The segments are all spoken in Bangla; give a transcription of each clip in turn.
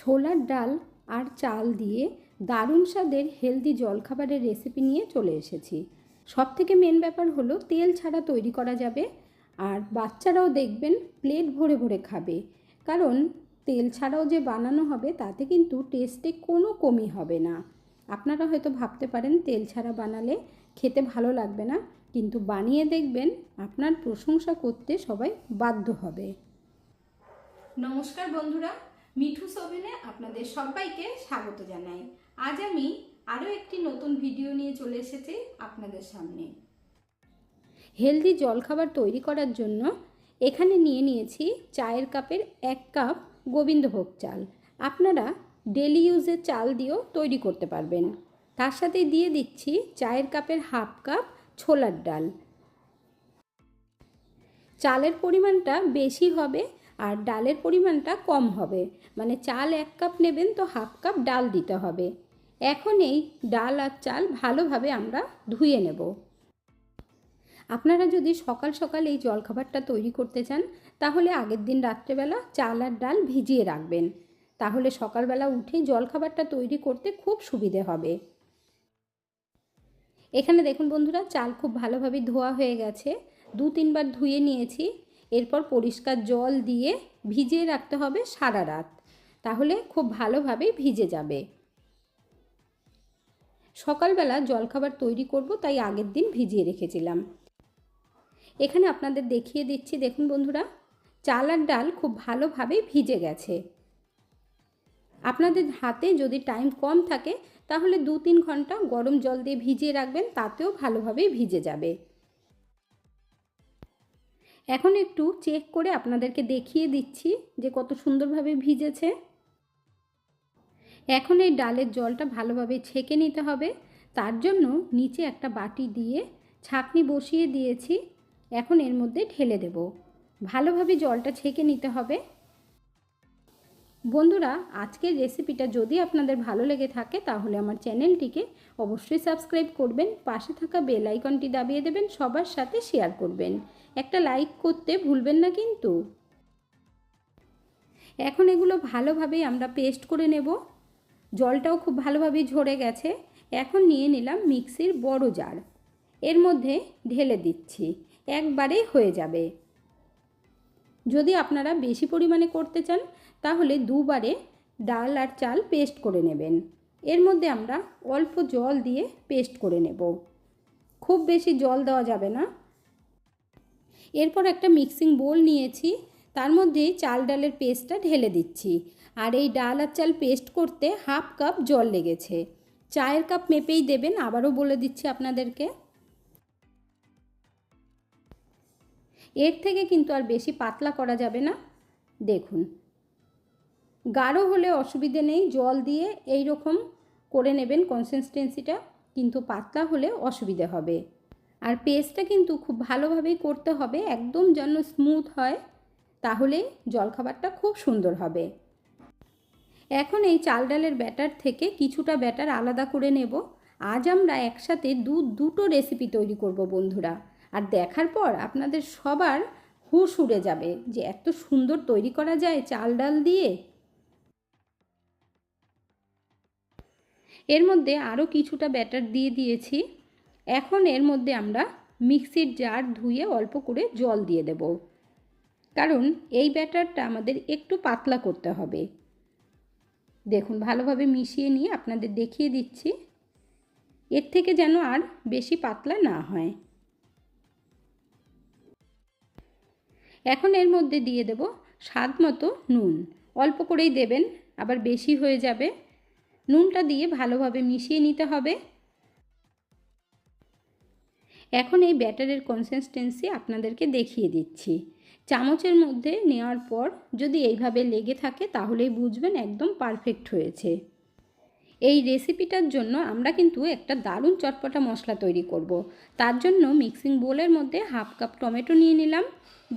ছোলার ডাল আর চাল দিয়ে দারুণ স্বাদের হেলদি জলখাবারের রেসিপি নিয়ে চলে এসেছি। সব থেকে মেন ব্যাপার হলো তেল ছাড়া তৈরি করা যাবে আর বাচ্চারাও দেখবেন প্লেট ভরে ভরে খাবে। কারণ তেল ছাড়াও যে বানানো হবে তাতে কিন্তু টেস্টে কোনো কমই হবে না। আপনারা হয়তো ভাবতে পারেন তেল ছাড়া বানালে খেতে ভালো লাগবে না, কিন্তু বানিয়ে দেখবেন আপনার প্রশংসা করতে সবাই বাধ্য হবে। নমস্কার বন্ধুরা মিঠু সোভেনে আপনাদের সবাইকে স্বাগত জানাই। আজ আমি আরও একটি নতুন ভিডিও নিয়ে চলে এসেছি আপনাদের সামনে। হেলদি জলখাবার তৈরি করার জন্য এখানে নিয়ে নিয়েছি চায়ের কাপের এক কাপ গোবিন্দভোগ চাল। আপনারা ডেলি ইউজের চাল দিয়েও তৈরি করতে পারবেন। তার সাথে দিয়ে দিচ্ছি চায়ের কাপের হাফ কাপ ছোলার ডাল। চালের পরিমাণটা বেশি হবে আর ডালের পরিমাণটা কম হবে। মানে চাল এক কাপ নেবেন তো হাফ কাপ ডাল দিতে হবে। এখন এই ডাল আর চাল ভালোভাবে আমরা ধুয়ে নেব। আপনারা যদি সকাল সকাল এই জলখাবারটা তৈরি করতে চান, তাহলে আগের দিন রাত্রেবেলা চাল আর ডাল ভিজিয়ে রাখবেন। তাহলে সকালবেলা উঠে জলখাবারটা তৈরি করতে খুব সুবিধে হবে। এখানে দেখুন বন্ধুরা, চাল খুব ভালোভাবে ধোয়া হয়ে গেছে। দু তিনবার ধুয়ে নিয়েছি। এরপর পরিষ্কার জল দিয়ে ভিজিয়ে রাখতে হবে সারা রাত। তাহলে খুব ভালোভাবে ভিজে যাবে। সকালবেলা জলখাবার তৈরি করব, তাই আগের দিন ভিজিয়ে রেখেছিলাম। এখানে আপনাদের দেখিয়ে দিচ্ছি, দেখুন বন্ধুরা, চাল আর ডাল খুব ভালোভাবে ভিজে গেছে। আপনাদের হাতে যদি টাইম কম থাকে, তাহলে দু তিন ঘণ্টা গরম জল দিয়ে ভিজিয়ে রাখবেন, তাতেও ভালোভাবে ভিজে যাবে। এখন একটু চেক করে আপনাদেরকে দেখিয়ে দিচ্ছি যে কত সুন্দরভাবে ভিজেছে। এখন এই ডালের জলটা ভালোভাবে ছেঁকে নিতে হবে। তার জন্য নিচে একটা বাটি দিয়ে ছাঁকনি বসিয়ে দিয়েছি। এখন এর মধ্যে ঢেলে দেব। ভালোভাবে জলটা ছেঁকে নিতে হবে। বন্ধুরা, আজকের রেসিপিটা যদি আপনাদের ভালো লেগে থাকে, তাহলে আমার চ্যানেলটিকে অবশ্যই সাবস্ক্রাইব করবেন, পাশে থাকা বেল আইকনটি দাবিয়ে দেবেন, সবার সাথে শেয়ার করবেন। একটা লাইক করতে ভুলবেন না কিন্তু। এখন এগুলো ভালোভাবেই আমরা পেস্ট করে নেব। জলটাও খুব ভালোভাবেই ঝরে গেছে। এখন নিয়ে নিলাম মিক্সির বড় জার এর মধ্যে ঢেলে দিচ্ছি। একবারেই হয়ে যাবে। যদি আপনারা বেশি পরিমাণে করতে চান, তাহলে দুবারে ডাল আর চাল পেস্ট করে নেবেন। এর মধ্যে আমরা অল্প জল দিয়ে পেস্ট করে নেব। খুব বেশি জল দেওয়া যাবে না। এরপর একটা মিক্সিং বোল নিয়েছি, তার মধ্যে চাল ডালের পেস্টটা ঢেলে দিচ্ছি। আর এই ডাল আর চাল পেস্ট করতে হাফ কাপ জল লেগেছে। চায়ের কাপ মেপেই দেবেন, আবারও বলে দিচ্ছি আপনাদেরকে। এর থেকে কিন্তু আর বেশি পাতলা করা যাবে না। দেখুন। গাঢ় হলে অসুবিধে নেই, জল দিয়ে এই রকম করে নেবেন কনসিস্টেন্সিটা কিন্তু পাতলা হলে অসুবিধে হবে। আর পেস্টটা কিন্তু খুব ভালোভাবেই করতে হবে, একদম যেন স্মুথ হয়, তাহলে জলখাবারটা খুব সুন্দর হবে। এখন এই চাল ডালের ব্যাটার থেকে কিছুটা ব্যাটার আলাদা করে নেব। আজ আমরা একসাথে দু দুটো রেসিপি তৈরি করব বন্ধুরা। আর দেখার পর আপনাদের সবার হুশ উড়ে যাবে যে এত সুন্দর তৈরি করা যায় চাল ডাল দিয়ে। এর মধ্যে আরও কিছুটা ব্যাটার দিয়ে দিয়েছি। এখন এর মধ্যে আমরা মিক্সির জার ধুয়ে অল্প করে জল দিয়ে দেব। কারণ এই ব্যাটারটা আমাদের একটু পাতলা করতে হবে। দেখুন, ভালোভাবে মিশিয়ে নিয়ে আপনাদের দেখিয়ে দিচ্ছি। এর থেকে যেন আর বেশি পাতলা না হয়। এখন এর মধ্যে দিয়ে দেব স্বাদ মতো নুন। অল্প করেই দেবেন, আবার বেশি হয়ে যাবে। নুনটা দিয়ে ভালোভাবে মিশিয়ে নিতে হবে। এখন এই ব্যাটারের কনসিস্টেন্সি আপনাদেরকে দেখিয়ে দিচ্ছি। চামচের মধ্যে নেওয়ার পর যদি এইভাবে লেগে থাকে, তাহলেই বুঝবেন একদম পারফেক্ট হয়েছে। এই রেসিপিটার জন্য আমরা কিন্তু একটা দারুণ চটপটা মশলা তৈরি করব। তার জন্য মিক্সিং বোলের মধ্যে হাফ কাপ টমেটো নিয়ে নিলাম।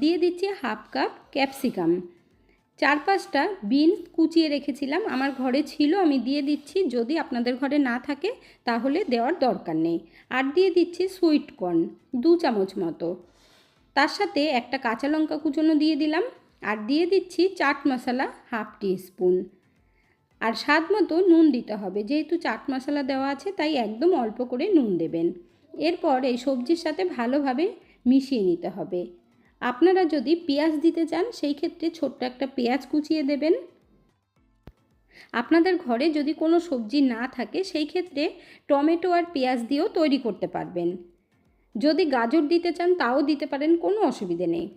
দিয়ে দিচ্ছি হাফ কাপ ক্যাপসিকাম। চার পাঁচটা বিনস কুচিয়ে রেখেছিলাম, আমার ঘরে ছিল, আমি দিয়ে দিচ্ছি, যদি আপনাদের ঘরে না থাকে তাহলে দেওয়ার দরকার নেই। আর দিয়ে দিচ্ছি সুইট কর্ন, দু চামচ মতো। তার সাথে একটা কাঁচা লঙ্কা কুচনো দিয়ে দিলাম, আর দিয়ে দিচ্ছি chaat masala half teaspoon আর স্বাদ মতো নুন দিতে হবে, যেহেতু চাট মশলা দেওয়া আছে, তাই একদম অল্প করে নুন দেবেন। এরপর এই সবজির সাথে ভালোভাবে মিশিয়ে নিতে হবে। আপনারা যদি পেঁয়াজ দিতে চান, সেই ক্ষেত্রে ছোট্ট একটা পেঁয়াজ কুচিয়ে দেবেন। আপনাদের ঘরে যদি কোনো সবজি না থাকে, সেই ক্ষেত্রে টমেটো আর পেঁয়াজ দিয়েও তৈরি করতে পারবেন। যদি গাজর দিতে চান, তাও দিতে পারেন, কোনো অসুবিধে নেই।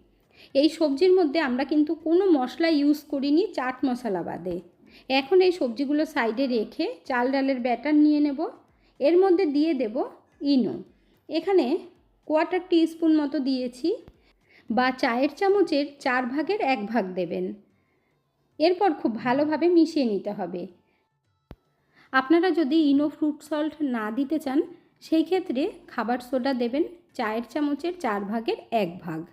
এই সবজির মধ্যে আমরা কিন্তু কোনো মশলা ইউজ করিনি, চাট মশলা বাদে। এখন এই সবজিগুলো সাইডে রেখে চাল ডালের ব্যাটার নিয়ে নেব। এর মধ্যে দিয়ে দেব ইনো। এখানে কোয়ার্টার স্পুন মতো দিয়েছি। বা চায়ের চামচের চার ভাগের এক ভাগ দেবেন। এরপর খুব ভালোভাবে মিশিয়ে নিতে হবে। আপনারা যদি ইনো ফ্রুট সল্ট না দিতে চান, সেই ক্ষেত্রে খাবার সোডা দেবেন চায়ের চামচের চার ভাগের এক ভাগ।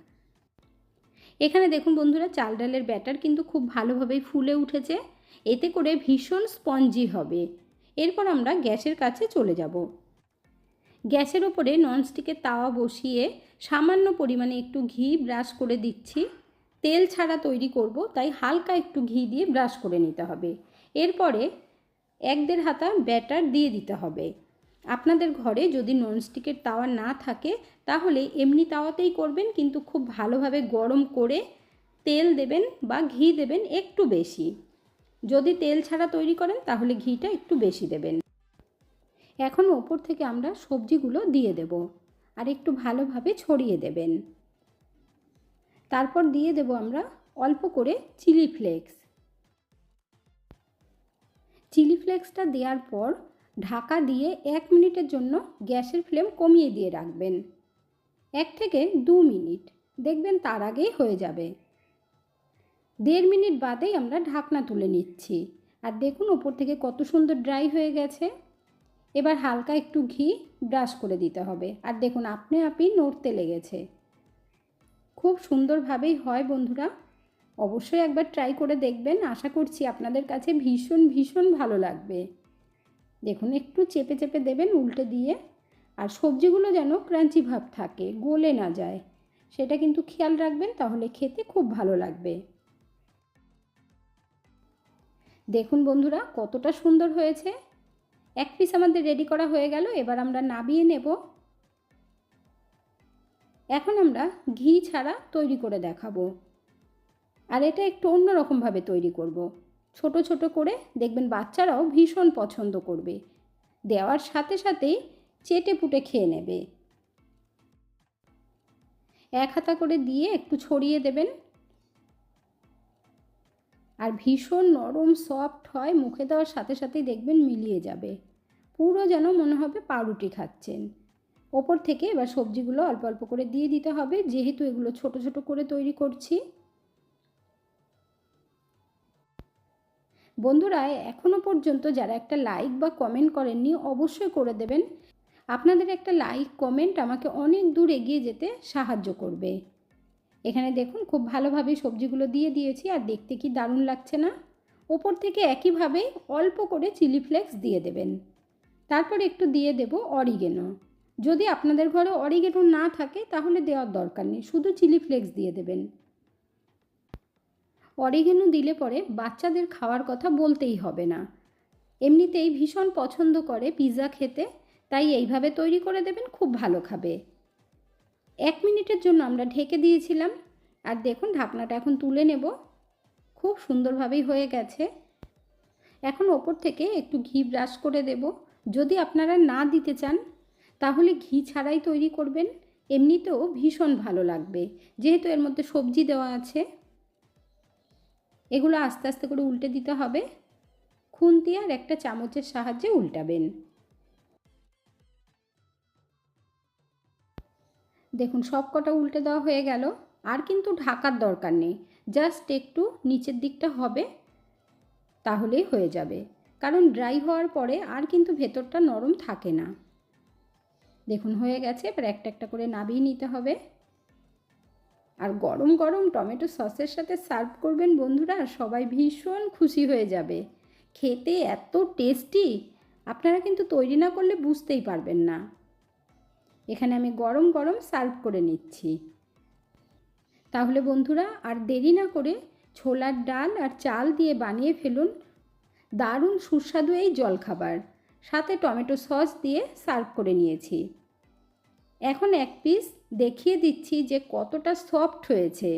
এখানে দেখুন বন্ধুরা, চাল ডালের ব্যাটার কিন্তু খুব ভালোভাবেই ফুলে উঠেছে। এতে করে ভীষণ স্পঞ্জি হবে। এরপর আমরা গ্যাসের কাছে চলে যাব। গ্যাসের ওপরে ননস্টিকের তাওয়া বসিয়ে সামান্য পরিমাণে একটু ঘি ব্রাশ করে দিচ্ছি। তেল ছাড়া তৈরি করব, তাই হালকা একটু ঘি দিয়ে ব্রাশ করে নিতে হবে। এরপরে এক দেড় হাতা ব্যাটার দিয়ে দিতে হবে। আপনাদের ঘরে যদি ননস্টিকের তাওয়া না থাকে, তাহলে এমনি তাওয়াতেই করবেন, কিন্তু খুব ভালোভাবে গরম করে তেল দেবেন বা ঘি দেবেন একটু বেশি। যদি তেল ছাড়া তৈরি করেন, তাহলে ঘিটা একটু বেশি দেবেন। এখন ওপর থেকে আমরা সবজিগুলো দিয়ে দেব। আর একটু ভালোভাবে ছড়িয়ে দেবেন। তারপর দিয়ে দেব আমরা অল্প করে চিলি ফ্লেক্স। চিলি ফ্লেক্সটা দেওয়ার পর ঢাকা দিয়ে এক মিনিটের জন্য গ্যাসের ফ্লেম কমিয়ে দিয়ে রাখবেন। এক থেকে দু মিনিট, দেখবেন তার আগেই হয়ে যাবে। দেড় মিনিট বাদেই আমরা ঢাকনা তুলে নিচ্ছি। আর দেখুন ওপর থেকে কত সুন্দর ড্রাই হয়ে গেছে। এবার হালকা একটু ঘি ব্রাশ করে দিতে হবে। আর দেখুন, আপনি আপনি নড়তে লেগেছে। খুব সুন্দরভাবেই হয় বন্ধুরা। অবশ্যই একবার ট্রাই করে দেখবেন। আশা করছি আপনাদের কাছে ভীষণ ভীষণ ভালো লাগবে। দেখুন, একটু চেপে চেপে দেবেন উল্টে দিয়ে। আর সবজিগুলো যেন ক্রাঞ্চি ভাব থাকে, গলে না যায়। সেটা কিন্তু খেয়াল রাখবেন, তাহলে খেতে খুব ভালো লাগবে। দেখুন বন্ধুরা, কতটা সুন্দর হয়েছে। এক পিস আমাদের রেডি করা হয়ে গেল, এবার আমরা নাবিয়ে নেব। এখন আমরা ঘি ছাড়া তৈরি করে দেখাবো। আর এটা একটু অন্যরকমভাবে তৈরি করব। ছোট ছোট করে দেখবেন বাচ্চারাও ভীষণ পছন্দ করবে। দেওয়ার সাথে সাথেই চেটে পুটে খেয়ে নেবে। এক হাতা করে দিয়ে একটু ছড়িয়ে দেবেন। আর ভীষণ নরম সফট হয়, মুখে দেওয়ার সাথে সাথেই দেখবেন মিলিয়ে যাবে। পুরো যেন মনে হবে পাউরুটি খাচ্ছেন। ওপর থেকে এবার সবজিগুলো অল্প অল্প করে দিয়ে দিতে হবে, যেহেতু এগুলো ছোট ছোট করে তৈরি করছি। বন্ধুরা এখনও পর্যন্ত যারা একটা লাইক বা কমেন্ট করেননি, অবশ্যই করে দেবেন। আপনাদের একটা লাইক কমেন্ট আমাকে অনেক দূর এগিয়ে যেতে সাহায্য করবে। এখানে দেখুন খুব ভালোভাবে সবজিগুলো দিয়ে দিয়েছি আর দেখতে কি দারুণ লাগছে না? ওপর থেকে একইভাবে অল্প করে চিলি ফ্লেক্স দিয়ে দেবেন। তারপর একটু দিয়ে দেব অরিগেনো। যদি আপনাদের ঘরে অরিগেনো না থাকে, তাহলে দেওয়ার দরকার নেই, শুধু চিলি ফ্লেক্স দিয়ে দেবেন। অরিগেনো দিলে পরে বাচ্চাদের খাওয়ার কথা বলতেই হবে না। এমনিতেই ভীষণ পছন্দ করে পিৎজা খেতে, তাই এইভাবে তৈরি করে দেবেন, খুব ভালো খাবে। এক মিনিটের জন্য আমরা ঢেকে দিয়েছিলাম। আর দেখুন, ঢাকনাটা এখন তুলে নেব। খুব সুন্দরভাবেই হয়ে গেছে। এখন ওপর থেকে একটু ঘি ব্রাশ করে দেব। যদি আপনারা না দিতে চান, তাহলে ঘি ছাড়াই তৈরি করবেন। এমনিতেও ভীষণ ভালো লাগবে। যেহেতু এর মধ্যে সবজি দেওয়া আছে, এগুলো আস্তে আস্তে করে উল্টে দিতে হবে। খুন্তি আর একটা চামচের সাহায্যে উল্টাবেন। দেখুন সব কটা উল্টে দেওয়া হয়ে গেল, আর কিন্তু ঢাকার দরকার নেই। জাস্ট একটু নিচের দিকটা হবে, তাহলেই হয়ে যাবে। কারণ ড্রাই হওয়ার পরে আর কিন্তু ভেতরটা নরম থাকে না। দেখুন, হয়ে গেছে, এবার একটা একটা করে নাবিয়ে নিতে হবে। আর গরম গরম টমেটো সসের সাথে সার্ভ করবেন বন্ধুরা, সবাই ভীষণ খুশি হয়ে যাবে। খেতে এত টেস্টি, আপনারা কিন্তু তৈরি না করলে বুঝতেই পারবেন না। এখানে আমি গরম গরম সার্ভ করে নিচ্ছি। তাহলে বন্ধুরা, আর দেরি না করে ছোলার ডাল আর চাল দিয়ে বানিয়ে ফেলুন। দারুণ সুস্বাদু এই জলখাবার। সাথে টমেটো সস দিয়ে সার্ভ করে নিয়েছি। এখন এক পিস দেখিয়ে দিচ্ছি যে কতটা সফট হয়েছে।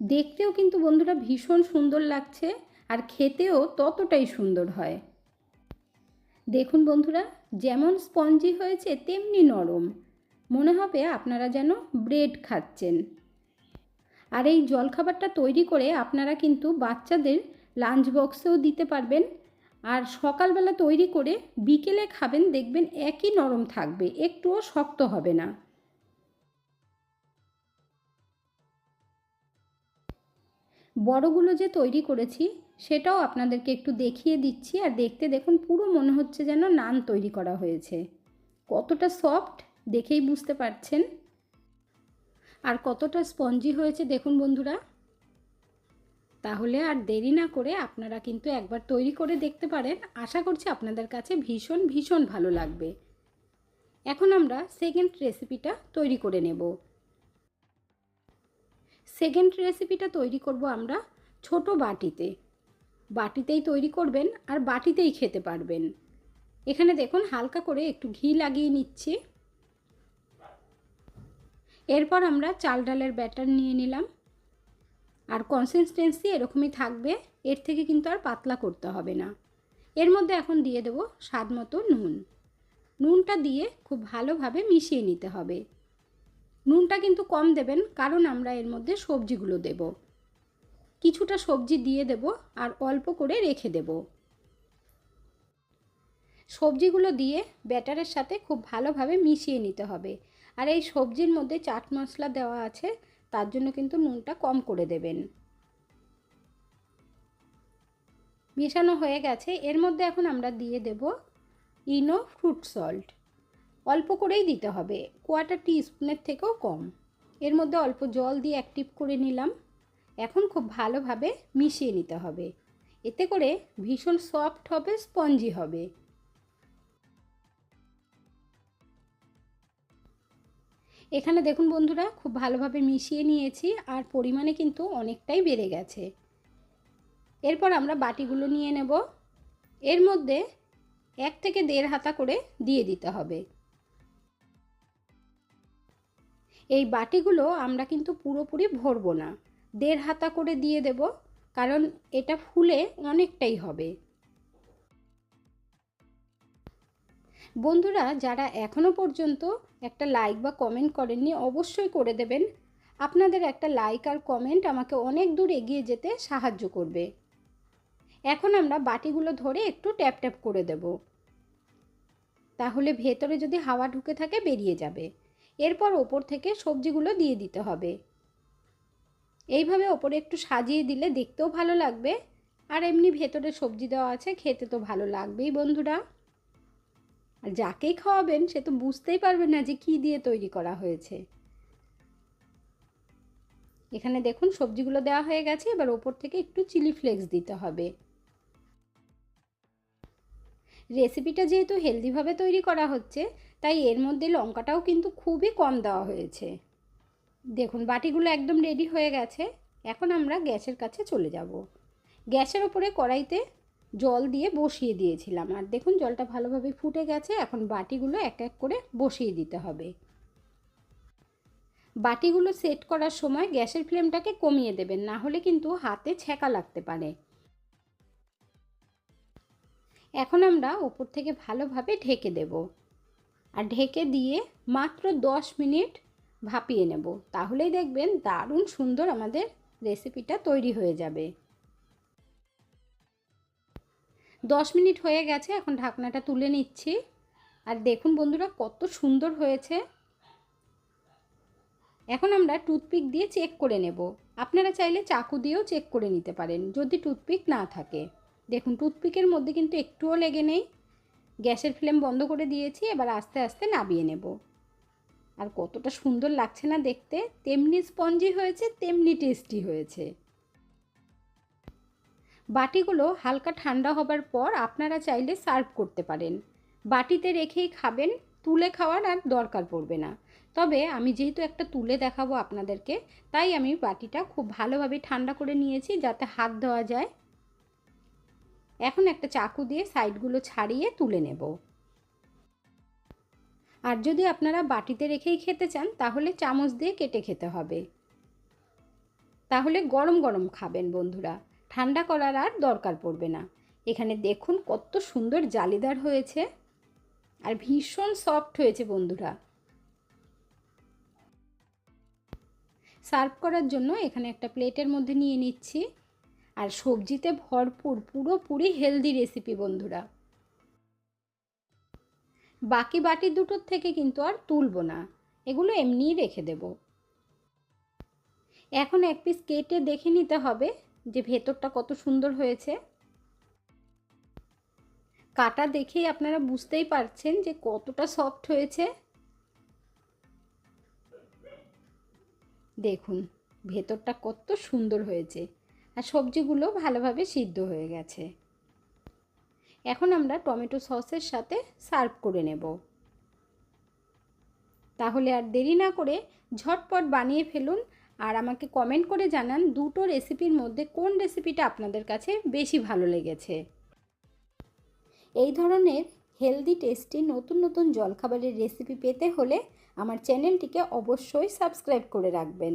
দেখতেও কিন্তু বন্ধুরা ভীষণ সুন্দর লাগছে আর খেতেও ততটাই সুন্দর হয়। দেখুন বন্ধুরা, যেমন স্পঞ্জি হয়েছে তেমনি নরম। মনে হবে আপনারা যেন ব্রেড খাচ্ছেন। আর এই জলখাবারটা তৈরি করে আপনারা কিন্তু বাচ্চাদের লাঞ্চ বক্সেও দিতে পারবেন। আর সকালবেলা তৈরি করে বিকেলে খাবেন, দেখবেন একই নরম থাকবে, একটুও শক্ত হবে না। বড়গুলো যে তৈরি করেছি, সেটাও আপনাদেরকে একটু দেখিয়ে দিচ্ছি আর দেখতে দেখুন পুরো মনে হচ্ছে যেন নান তৈরি করা হয়েছে। কতটা সফট দেখেই বুঝতে পারছেন। আর কতটা স্পঞ্জি হয়েছে দেখুন বন্ধুরা। তাহলে আর দেরি না করে আপনারা কিন্তু একবার তৈরি করে দেখতে পারেন। আশা করছি আপনাদের কাছে ভীষণ ভীষণ ভালো লাগবে। এখন আমরা সেকেন্ড রেসিপিটা তৈরি করে নেব। সেকেন্ড রেসিপিটা তৈরি করব আমরা ছোট বাটিতে। বাটিতেই তৈরি করবেন আর বাটিতেই খেতে পারবেন। এখানে দেখুন হালকা করে একটু ঘি লাগিয়ে নিচ্ছি। এরপর আমরা চাল ডালের ব্যাটার নিয়ে নিলাম। আর কনসিস্টেন্সি এরকমই থাকবে, এর থেকে কিন্তু আর পাতলা করতে হবে না। এর মধ্যে এখন দিয়ে দেব স্বাদ মতো নুন। নুনটা দিয়ে খুব ভালোভাবে মিশিয়ে নিতে হবে। নুনটা কিন্তু কম দেবেন, কারণ আমরা এর মধ্যে সবজিগুলো দেব। কিছুটা সবজি দিয়ে দেব আর অল্প করে রেখে দেব। সবজিগুলো দিয়ে ব্যাটারের সাথে খুব ভালোভাবে মিশিয়ে নিতে হবে। আর এই সবজির মধ্যে চাট মশলা দেওয়া আছে, তার জন্য কিন্তু নুনটা কম করে দেবেন। মেশানো হয়ে গেছে। এর মধ্যে এখন আমরা দিয়ে দেব ইনো ফ্রুট সল্ট। অল্প করেই দিতে হবে। কোয়াটার টি স্পুনের থেকেও কম। এর মধ্যে অল্প জল দিয়ে অ্যাক্টিভ করে নিলাম। এখন খুব ভালোভাবে মিশিয়ে নিতে হবে। এতে করে ভীষণ সফট হবে, স্পঞ্জি হবে। এখানে দেখুন বন্ধুরা, খুব ভালোভাবে মিশিয়ে নিয়েছি আর পরিমাণে কিন্তু অনেকটাই বেড়ে গেছে। এরপর আমরা বাটিগুলো নিয়ে নেব। এর মধ্যে এক থেকে দেড় হাতা করে দিয়ে দিতে হবে। এই বাটিগুলো আমরা কিন্তু পুরোপুরি ভরবো না। দেড় হাতা করে দিয়ে দেব, কারণ এটা ফুলে অনেকটাই হবে। বন্ধুরা, যারা এখনও পর্যন্ত একটা লাইক বা কমেন্ট করেননি, অবশ্যই করে দেবেন। আপনাদের একটা লাইক আর কমেন্ট আমাকে অনেক দূর এগিয়ে যেতে সাহায্য করবে। এখন আমরা বাটিগুলো ধরে একটু ট্যাপ ট্যাপ করে দেব। তাহলে ভেতরে যদি হাওয়া ঢুকে থাকে, বেরিয়ে যাবে। এরপর ওপর থেকে সবজিগুলো দিয়ে দিতে হবে। এইভাবে ওপরে একটু সাজিয়ে দিলে দেখতেও ভালো লাগবে। আর এমনি ভেতরে সবজি দেওয়া আছে, খেতে তো ভালো লাগবেই বন্ধুরা। আর যাকেই খাওয়াবেন, সে তো বুঝতেই পারবে না যে কী দিয়ে তৈরি করা হয়েছে। এখানে দেখুন, সবজিগুলো দেওয়া হয়ে গেছে, এবার ওপর থেকে একটু চিলি ফ্লেক্স দিতে হবে। রেসিপিটা যেহেতু হেলদিভাবে তৈরি করা হচ্ছে তাই এর মধ্যে লঙ্কাটাও কিন্তু খুবই কম দেওয়া হয়েছে। দেখুন, বাটিগুলো একদম রেডি হয়ে গেছে। এখন আমরা গ্যাসের কাছে চলে যাব। গ্যাসের ওপরে কড়াইতে জল দিয়ে বসিয়ে দিয়েছিলাম। আর দেখুন, জলটা ভালোভাবে ফুটে গেছে। এখন বাটিগুলো এক এক করে বসিয়ে দিতে হবে। বাটিগুলো সেট করার সময় গ্যাসের ফ্লেমটাকে কমিয়ে দেবেন। না হলে কিন্তু হাতে ছ্যাঁকা লাগতে পারে। এখন আমরা ওপর থেকে ভালোভাবে ঢেকে দেব। আর ঢেকে দিয়ে মাত্র দশ মিনিট ভাপিয়ে নেব। তাহলেই দেখবেন দারুণ সুন্দর আমাদের রেসিপিটা তৈরি হয়ে যাবে। দশ মিনিট হয়ে গেছে, এখন ঢাকনাটা তুলে নিচ্ছি। আর দেখুন বন্ধুরা কত সুন্দর হয়েছে। এখন আমরা টুথপিক দিয়ে চেক করে নেব। আপনারা চাইলে চাকু দিয়েও চেক করে নিতে পারেন, যদি টুথপিক না থাকে। দেখুন, টুথপিকের মধ্যে কিন্তু একটুও লেগে নেই। গ্যাসের ফ্লেম বন্ধ করে দিয়েছি, এবার আস্তে আস্তে নাবিয়ে নেব। আর কতটা সুন্দর লাগছে না দেখতে, তেমনি স্পঞ্জি হয়েছে, তেমনি টেস্টি হয়েছে। বাটিগুলো হালকা ঠান্ডা হবার পর আপনারা চাইলে সার্ভ করতে পারেন। বাটিতে রেখেই খাবেন, তুলে খাওয়ার আর দরকার পড়বে না। তবে আমি যেহেতু একটা তুলে দেখাবো আপনাদেরকে, তাই আমি বাটিটা খুব ভালোভাবে ঠান্ডা করে নিয়েছি যাতে হাত দেওয়া যায়। এখন একটা চাকু দিয়ে সাইডগুলো ছাড়িয়ে তুলে নেব। আর যদি আপনারা বাটিতে রেখেই খেতে চান, তাহলে চামচ দিয়ে কেটে খেতে হবে। তাহলে গরম গরম খাবেন বন্ধুরা। ঠান্ডা করার আর দরকার পড়বে না। এখানে দেখুন কত সুন্দর জালিদার হয়েছে। আর ভীষণ সফট হয়েছে বন্ধুরা। সার্ভ করার জন্য এখানে একটা প্লেটের মধ্যে নিয়ে নিচ্ছি। আর সবজিতে ভরপুর, পুরোপুরি হেলদি রেসিপি বন্ধুরা। বাকি বাটি দুটোর থেকে কিন্তু আর তুলব না, এগুলো এমনিই রেখে দেব। এখন এক পিস কেটে দেখে নিতে হবে যে ভেতরটা কত সুন্দর হয়েছে। কাটা দেখেই আপনারা বুঝতেই পারছেন যে কতটা সফট হয়েছে। দেখুন, ভেতরটা কত সুন্দর হয়েছে। আর সবজিগুলো ভালোভাবে সিদ্ধ হয়ে গেছে। এখন আমরা টমেটো সসের সাথে সার্ভ করে নেব। তাহলে আর দেরি না করে ঝটপট বানিয়ে ফেলুন আর আমাকে কমেন্ট করে জানান দুটো রেসিপির মধ্যে কোন রেসিপিটা আপনাদের কাছে বেশি ভালো লেগেছে। এই ধরনের হেলদি, টেস্টি, নতুন নতুন জলখাবারের রেসিপি পেতে হলে আমার চ্যানেলটিকে অবশ্যই সাবস্ক্রাইব করে রাখবেন।